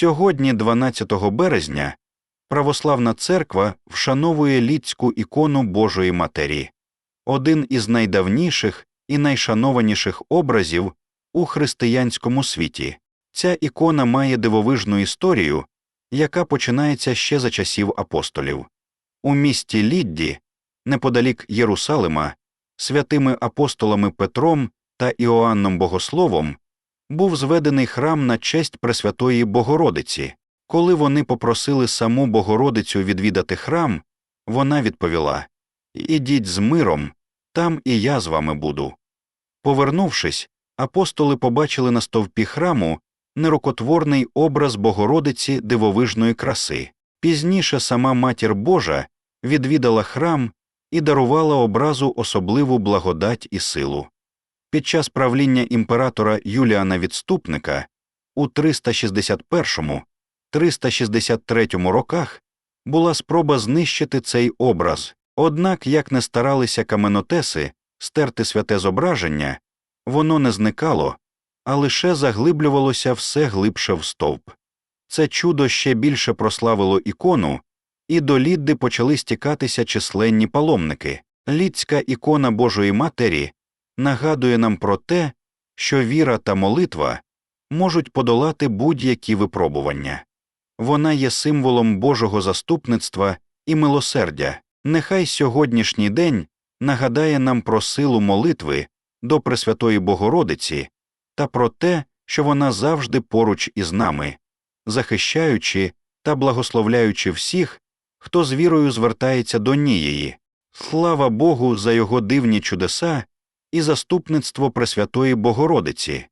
Сьогодні, 12 березня, православна церква вшановує лідську ікону Божої Матері, один із найдавніших і найшанованіших образів у християнському світі. Ця ікона має дивовижну історію, яка починається ще за часів апостолів. У місті Лідді, неподалік Єрусалима, святими апостолами Петром та Іоанном Богословом був зведений храм на честь Пресвятої Богородиці. Коли вони попросили саму Богородицю відвідати храм, вона відповіла Ідіть з миром, там і я з вами буду. Повернувшись, апостоли побачили на стовпі храму нерукотворний образ Богородиці дивовижної краси. Пізніше сама Матір Божа відвідала храм і дарувала образу особливу благодать і силу. Під час правління імператора Юліана Відступника у 361-363 роках була спроба знищити цей образ, однак, як не старалися каменотеси стерти святе зображення, воно не зникало, а лише заглиблювалося все глибше в стовп. Це чудо ще більше прославило ікону, і до Лідди почали стікатися численні паломники. Лідська ікона Божої Матері нагадує нам про те, що віра та молитва можуть подолати будь-які випробування. Вона є символом Божого заступництва і милосердя. Нехай сьогоднішній день нагадає нам про силу молитви до Пресвятої Богородиці та про те, що вона завжди поруч із нами, захищаючи та благословляючи всіх, хто з вірою звертається до Нієї. Слава Богу за його дивні чудеса і заступництво Пресвятої Богородиці.